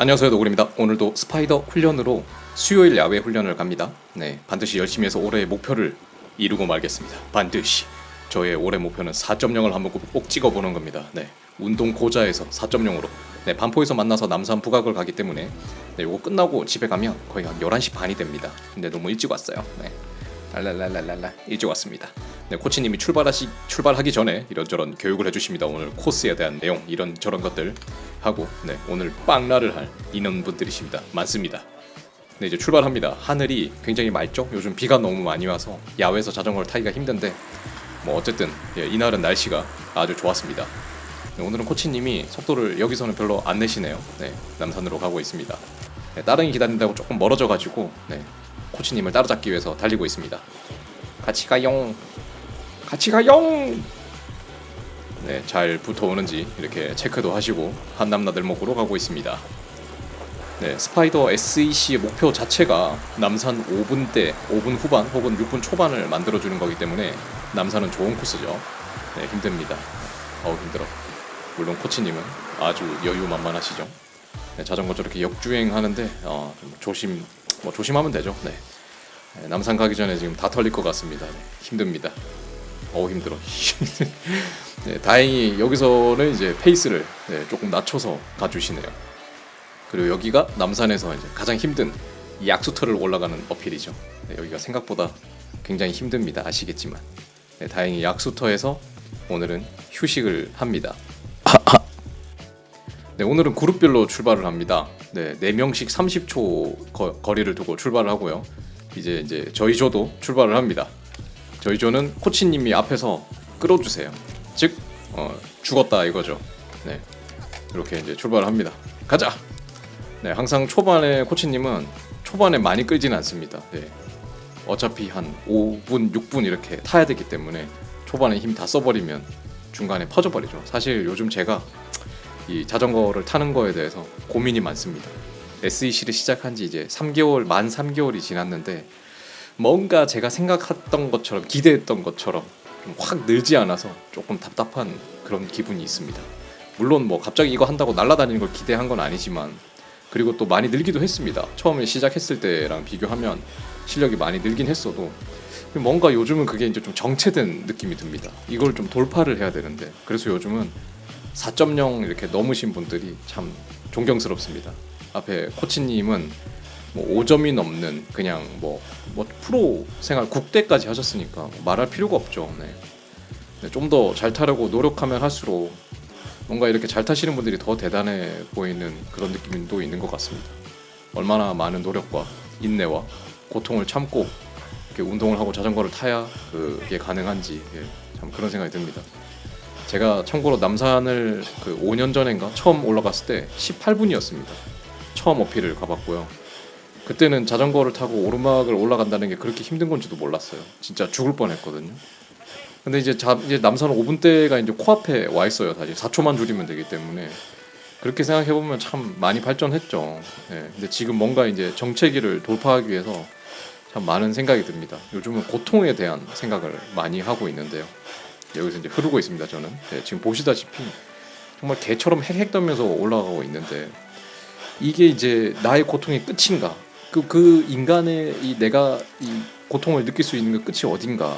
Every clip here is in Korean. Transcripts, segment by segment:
안녕하세요 노구리입니다. 오늘도 스파이더 훈련으로 수요일 야외 훈련을 갑니다. 네, 반드시 열심히 해서 올해의 목표를 이루고 말겠습니다. 반드시 저의 올해 목표는 4.0을 한번 꼭 찍어보는 겁니다. 네, 운동 고자에서 4.0으로 네, 반포에서 만나서 남산 북악을 가기 때문에 네, 이거 끝나고 집에 가면 거의 한 11시 반이 됩니다. 근데 너무 일찍 왔어요. 네. 랄랄랄랄랄라 일찍 왔습니다. 네, 코치님이 출발하시 출발하기 전에 이런저런 교육을 해주십니다. 오늘 코스에 대한 내용 이런 저런 것들 하고 네 오늘 빵라를 할 인원분들이십니다. 많습니다. 네 이제 출발합니다. 하늘이 굉장히 맑죠. 요즘 비가 너무 많이 와서 야외에서 자전거를 타기가 힘든데 뭐 어쨌든 예, 이날은 날씨가 아주 좋았습니다. 네, 오늘은 코치님이 속도를 여기서는 별로 안 내시네요. 네 남산으로 가고 있습니다. 네, 따릉이 기다린다고 조금 멀어져 가지고 네, 코치님을 따라잡기 위해서 달리고 있습니다. 같이 가용. 같이 가용. 네, 잘 붙어오는지 이렇게 체크도 하시고 한남나들목으로 가고 있습니다. 네, 스파이더 SEC의 목표 자체가 남산 5분대, 5분 후반 혹은 6분 초반을 만들어주는 거기 때문에 남산은 좋은 코스죠. 네, 힘듭니다. 어우 힘들어. 물론 코치님은 아주 여유만만하시죠. 네, 자전거 저렇게 역주행하는데 어, 좀 조심, 뭐 조심하면 되죠. 네. 네, 남산 가기 전에 지금 다 털릴 것 같습니다. 네, 힘듭니다. 어우 힘들어. 네, 다행히 여기서는 이제 페이스를 네, 조금 낮춰서 가주시네요. 그리고 여기가 남산에서 이제 가장 힘든 이 약수터를 올라가는 어필이죠. 네, 여기가 생각보다 굉장히 힘듭니다. 아시겠지만 네, 다행히 약수터에서 오늘은 휴식을 합니다. 네, 오늘은 그룹별로 출발을 합니다. 네, 4명씩 30초 거, 거리를 두고 출발을 하고요. 이제 이제 저희 조도 출발을 합니다. 저희 조는 코치님이 앞에서 끌어주세요. 즉 어, 죽었다 이거죠. 네, 이렇게 이제 출발을 합니다. 가자. 네, 항상 초반에 코치님은 초반에 많이 끌지는 않습니다. 네, 어차피 한 5분, 6분 이렇게 타야 되기 때문에 초반에 힘 다 써버리면 중간에 퍼져버리죠. 사실 요즘 제가 이 자전거를 타는 거에 대해서 고민이 많습니다. SEC를 시작한 지 이제 3개월, 만 3개월이 지났는데 뭔가 제가 생각했던 것처럼 기대했던 것처럼 좀확 늘지 않아서 조금 답답한 그런 기분이 있습니다. 물론 뭐 갑자기 이거 한다고 날아다니는 걸 기대한 건 아니지만 그리고 또 많이 늘기도 했습니다. 처음에 시작했을 때랑 비교하면 실력이 많이 늘긴 했어도 뭔가 요즘은 그게 이제 좀 정체된 느낌이 듭니다. 이걸 좀 돌파를 해야 되는데 그래서 요즘은 4.0 이렇게 넘으신 분들이 참 존경스럽습니다. 앞에 코치님은 뭐 5점이 넘는 그냥 뭐, 뭐 프로 생활 국대까지 하셨으니까 뭐 말할 필요가 없죠. 네. 네, 좀더 잘 타려고 노력하면 할수록 뭔가 이렇게 잘 타시는 분들이 더 대단해 보이는 그런 느낌도 있는 것 같습니다. 얼마나 많은 노력과 인내와 고통을 참고 이렇게 운동을 하고 자전거를 타야 그게 가능한지 예, 참 그런 생각이 듭니다. 제가 참고로 남산을 그 5년 전인가 처음 올라갔을 때 18분이었습니다. 처음 어필을 가봤고요. 그때는 자전거를 타고 오르막을 올라간다는 게 그렇게 힘든 건지도 몰랐어요. 진짜 죽을 뻔했거든요. 근데 이제 자, 이제 남산 5분대가 이제 코앞에 와 있어요. 사실 4초만 줄이면 되기 때문에 그렇게 생각해 보면 참 많이 발전했죠. 예. 근데 지금 뭔가 이제 정체기를 돌파하기 위해서 참 많은 생각이 듭니다. 요즘은 고통에 대한 생각을 많이 하고 있는데요. 여기서 이제 흐르고 있습니다. 저는 예, 지금 보시다시피 정말 개처럼 헥헥 떠면서 올라가고 있는데 이게 이제 나의 고통의 끝인가? 그, 그 인간의 이 내가 이 고통을 느낄 수 있는 그 끝이 어딘가?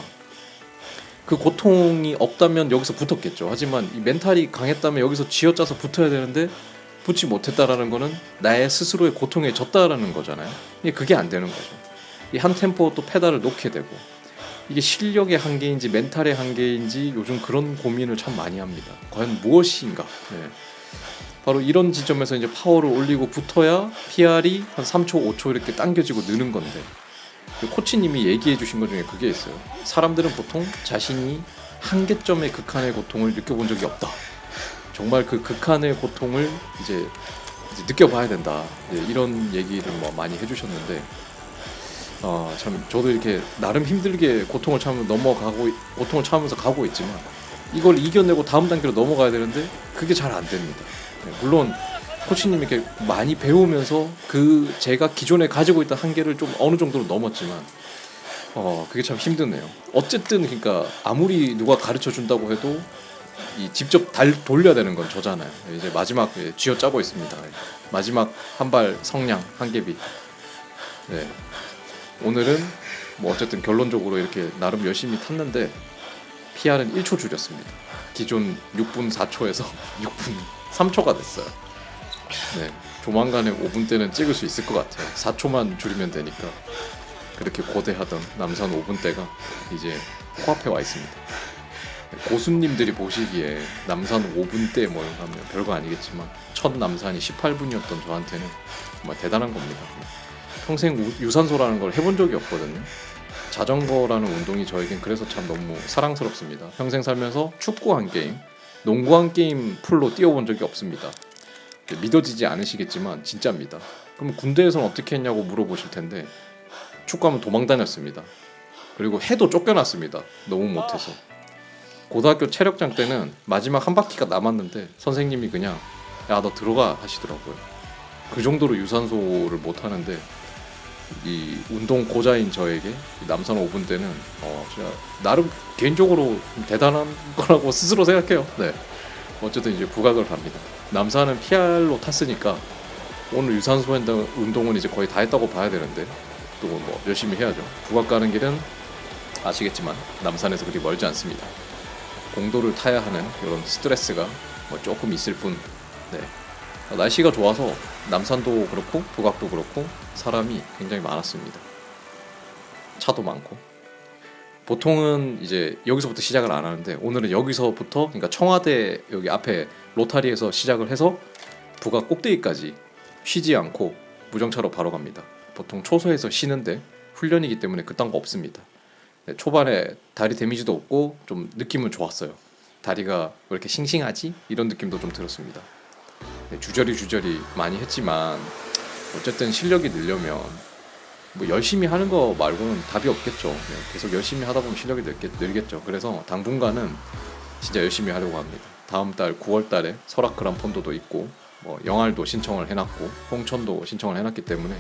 그 고통이 없다면 여기서 붙었겠죠. 하지만 이 멘탈이 강했다면 여기서 쥐어짜서 붙어야 되는데 붙지 못했다라는 거는 나의 스스로의 고통에 졌다라는 거잖아요. 이게 그게 안 되는 거죠. 이 한 템포 또 페달을 놓게 되고 이게 실력의 한계인지 멘탈의 한계인지 요즘 그런 고민을 참 많이 합니다. 과연 무엇인가? 네. 바로 이런 지점에서 이제 파워를 올리고 붙어야 PR이 한 3초, 5초 이렇게 당겨지고 느는 건데 그 코치님이 얘기해 주신 것 중에 그게 있어요. 사람들은 보통 자신이 한계점의 극한의 고통을 느껴본 적이 없다. 정말 그 극한의 고통을 이제, 이제 느껴봐야 된다. 이제 이런 얘기를 뭐 많이 해주셨는데 어, 참 저도 이렇게 나름 힘들게 고통을 참으면서 넘어가고 고통을 참으면서 가고 있지만 이걸 이겨내고 다음 단계로 넘어가야 되는데 그게 잘 안 됩니다. 네, 물론 코치님이 이렇게 많이 배우면서 그 제가 기존에 가지고 있던 한계를 좀 어느 정도로 넘었지만 어 그게 참 힘드네요. 어쨌든 그러니까 아무리 누가 가르쳐 준다고 해도 이 직접 달 돌려야 되는 건 저잖아요. 이제 마지막 예, 쥐어 짜고 있습니다. 예. 마지막 한 발 성냥 한 개비. 네. 오늘은 뭐 어쨌든 결론적으로 이렇게 나름 열심히 탔는데 PR은 1초 줄였습니다. 기존 6분 4초에서 6분 3초가 됐어요. 네. 조만간에 5분 대는 찍을 수 있을 것 같아요. 4초만 줄이면 되니까. 그렇게 고대하던 남산 5분 대가 이제 코앞에 와 있습니다. 고수님들이 보시기에 남산 5분 대뭐 하면 별거 아니겠지만 첫 남산이 18분이었던 저한테는 정말 대단한 겁니다. 평생 우- 유산소라는 걸 해본 적이 없거든요. 자전거라는 운동이 저에겐 그래서 참 너무 사랑스럽습니다. 평생 살면서 축구 한 게임, 농구 한 게임 풀로 뛰어본 적이 없습니다. 네, 믿어지지 않으시겠지만 진짜입니다. 그럼 군대에서는 어떻게 했냐고 물어보실 텐데 축구하면 도망 다녔습니다. 그리고 해도 쫓겨났습니다. 너무 못해서. 고등학교 체력장 때는 마지막 한 바퀴가 남았는데 선생님이 그냥 야 너 들어가 하시더라고요. 그 정도로 유산소를 못 하는데 이 운동 고자인 저에게 이 남산 5분 때는 어 제가 나름 개인적으로 대단한 거라고 스스로 생각해요. 네. 어쨌든 이제 부각을 합니다. 남산은 PR로 탔으니까 오늘 유산소 운동- 운동은 이제 거의 다 했다고 봐야 되는데 또 뭐 열심히 해야죠. 부각 가는 길은 아시겠지만 남산에서 그리 멀지 않습니다. 공도를 타야 하는 이런 스트레스가 뭐 조금 있을 뿐. 네. 어, 날씨가 좋아서 남산도 그렇고 북악도 그렇고 사람이 굉장히 많았습니다. 차도 많고. 보통은 이제 여기서부터 시작을 안 하는데 오늘은 여기서부터 그러니까 청와대 여기 앞에 로타리에서 시작을 해서 북악 꼭대기까지 쉬지 않고 무정차로 바로 갑니다. 보통 초소에서 쉬는데 훈련이기 때문에 그딴 거 없습니다. 네, 초반에 다리 데미지도 없고 좀 느낌은 좋았어요. 다리가 왜 이렇게 싱싱하지? 이런 느낌도 좀 들었습니다. 네, 주저리 주저리 많이 했지만 어쨌든 실력이 늘려면 뭐 열심히 하는 거 말고는 답이 없겠죠. 네, 계속 열심히 하다 보면 실력이 늘겠, 늘겠 죠. 그래서 당분간은 진짜 열심히 하려고 합니다. 다음 달 9월 달에 설악 그란 폰도도 있고 뭐 영알도 신청을 해놨고 홍천도 신청을 해놨기 때문에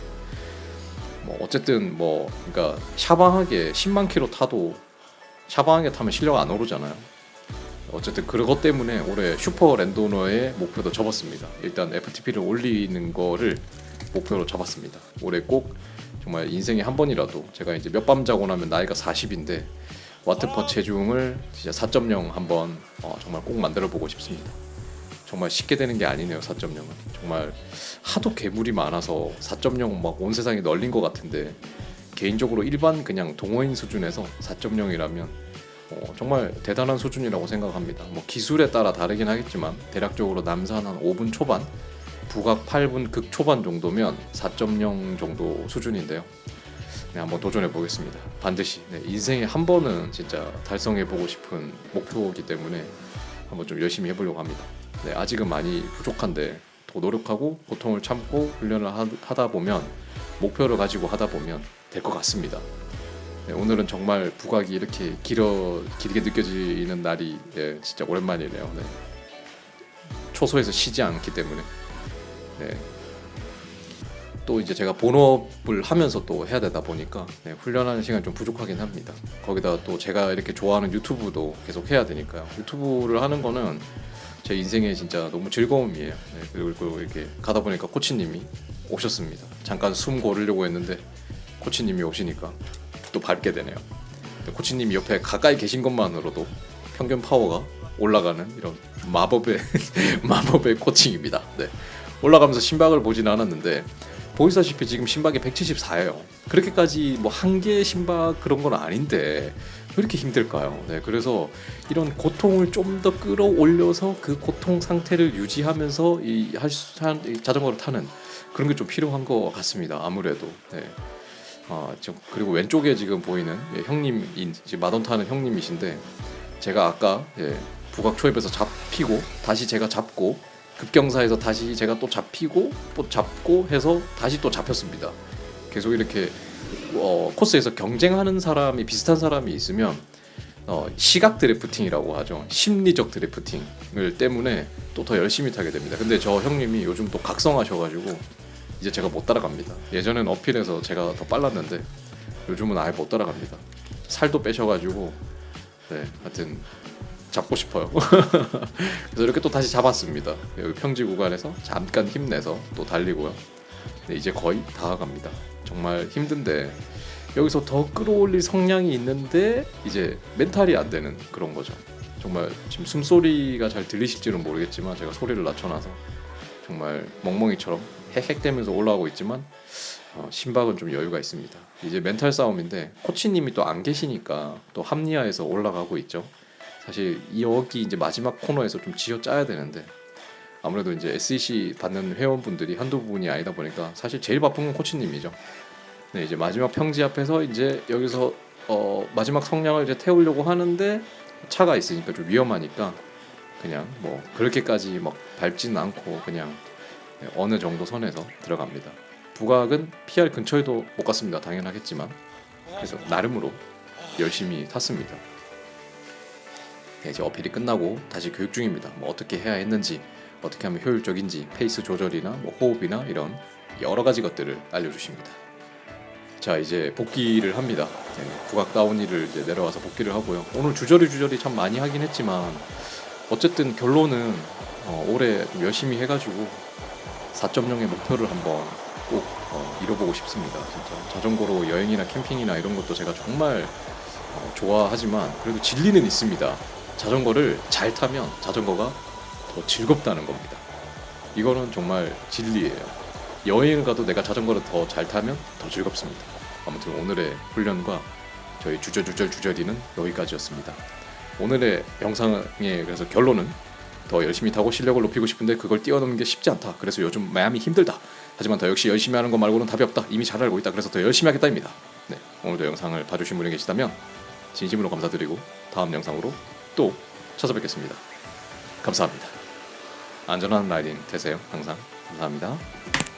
뭐 어쨌든 뭐 그러니까 샤방하게 10만 킬로 타도 샤방하게 타면 실력 안 오르잖아요. 어쨌든 그것 때문에 올해 슈퍼 랜도너의 목표도 접었습니다. 일단 FTP를 올리는 거를 목표로 잡았습니다. 올해 꼭 정말 인생에 한 번이라도 제가 이제 몇 밤 자고 나면 나이가 40인데 와트퍼 체중을 진짜 4.0 한번 어, 정말 꼭 만들어 보고 싶습니다. 정말 쉽게 되는 게 아니네요 4.0은 정말 하도 괴물이 많아서 4.0막 온 세상에 널린 것 같은데 개인적으로 일반 그냥 동호인 수준에서 4.0이라면 어, 정말 대단한 수준이라고 생각합니다. 뭐 기술에 따라 다르긴 하겠지만 대략적으로 남산 한 5분 초반, 북악 8분 극 초반 정도면 4.0 정도 수준인데요. 네, 한번 도전해 보겠습니다. 반드시 네, 인생에 한 번은 진짜 달성해 보고 싶은 목표이기 때문에 한번 좀 열심히 해보려고 합니다. 네, 아직은 많이 부족한데 더 노력하고 고통을 참고 훈련을 하, 하다 보면 목표를 가지고 하다 보면 될 것 같습니다. 네, 오늘은 정말 부각이 이렇게 길어 길게 느껴지는 날이 예, 진짜 오랜만이네요. 네. 초소에서 쉬지 않기 때문에 네. 또 이제 제가 본업을 하면서 또 해야 되다 보니까 네, 훈련하는 시간이 좀 부족하긴 합니다. 거기다 또 제가 이렇게 좋아하는 유튜브도 계속 해야 되니까요. 유튜브를 하는 거는 제 인생에 진짜 너무 즐거움이에요. 네, 그리고 이렇게 가다 보니까 코치님이 오셨습니다. 잠깐 숨 고르려고 했는데 코치님이 오시니까 또 밟게 되네요. 네, 코치님이 옆에 가까이 계신 것만으로도 평균 파워가 올라가는 이런 마법의 마법의 코칭입니다. 네. 올라가면서 심박을 보진 않았는데 보이시다시피 지금 심박이 174예요. 그렇게까지 뭐 한계 심박 그런 건 아닌데 왜 이렇게 힘들까요? 네, 그래서 이런 고통을 좀 더 끌어올려서 그 고통 상태를 유지하면서 한- 이 자전거를 타는 그런 게 좀 필요한 것 같습니다. 아무래도. 네. 아, 저, 그리고 왼쪽에 지금 보이는 예, 형님, 이제 마돈 타는 형님이신데 제가 아까 예, 북악 초입에서 잡히고 다시 제가 잡고 급경사에서 다시 제가 또 잡히고 또 잡고 해서 다시 또 잡혔습니다. 계속 이렇게 어, 코스에서 경쟁하는 사람이 비슷한 사람이 있으면 어, 시각 드래프팅이라고 하죠. 심리적 드래프팅을 때문에 또 더 열심히 타게 됩니다. 근데 저 형님이 요즘 또 각성하셔가지고 이제 제가 못 따라갑니다. 예전엔 어필해서 제가 더 빨랐는데 요즘은 아예 못 따라갑니다. 살도 빼셔가지고 네, 하여튼 잡고 싶어요. 그래서 이렇게 또 다시 잡았습니다. 여기 평지 구간에서 잠깐 힘내서 또 달리고요. 네, 이제 거의 다 가갑니다. 정말 힘든데 여기서 더 끌어올릴 성량이 있는데 이제 멘탈이 안 되는 그런 거죠. 정말 지금 숨소리가 잘 들리실지는 모르겠지만 제가 소리를 낮춰놔서 정말 멍멍이처럼 헥헥대면서 올라가고 있지만 어, 심박은 좀 여유가 있습니다. 이제 멘탈 싸움인데 코치님이 또 안 계시니까 또 합리화해서 올라가고 있죠. 사실 이 여기 이제 마지막 코너에서 좀 쥐어 짜야 되는데 아무래도 이제 SEC 받는 회원분들이 한두 분이 아니다 보니까 사실 제일 바쁜 건 코치님이죠. 네 이제 마지막 평지 앞에서 이제 여기서 어, 마지막 성량을 이제 태우려고 하는데 차가 있으니까 좀 위험하니까 그냥 뭐 그렇게까지 막 밟지는 않고 그냥 네, 어느 정도 선에서 들어갑니다. 부각은 PR 근처에도 못 갔습니다. 당연하겠지만 그래서 나름으로 열심히 탔습니다. 네, 이제 어필이 끝나고 다시 교육 중입니다. 뭐 어떻게 해야 했는지, 어떻게 하면 효율적인지, 페이스 조절이나 뭐 호흡이나 이런 여러 가지 것들을 알려주십니다. 자 이제 복귀를 합니다. 네, 부각 다운이를 이제 내려와서 복귀를 하고요. 오늘 주저리 주저리 참 많이 하긴 했지만 어쨌든 결론은 어, 올해 좀 열심히 해가지고 4.0의 목표를 한번 꼭 어, 이뤄보고 싶습니다. 진짜 자전거로 여행이나 캠핑이나 이런 것도 제가 정말 어, 좋아하지만 그래도 진리는 있습니다. 자전거를 잘 타면 자전거가 더 즐겁다는 겁니다. 이거는 정말 진리예요. 여행을 가도 내가 자전거를 더 잘 타면 더 즐겁습니다. 아무튼 오늘의 훈련과 저희 주저주절 주저리는 여기까지였습니다. 오늘의 영상의 그래서 결론은 더 열심히 타고 실력을 높이고 싶은데 그걸 뛰어넘는 게 쉽지 않다. 그래서 요즘 마음이 힘들다. 하지만 더 역시 열심히 하는 것 말고는 답이 없다. 이미 잘 알고 있다. 그래서 더 열심히 하겠다입니다. 네, 오늘도 영상을 봐주신 분이 계시다면 진심으로 감사드리고 다음 영상으로 또 찾아뵙겠습니다. 감사합니다. 안전한 라이딩 되세요. 항상 감사합니다.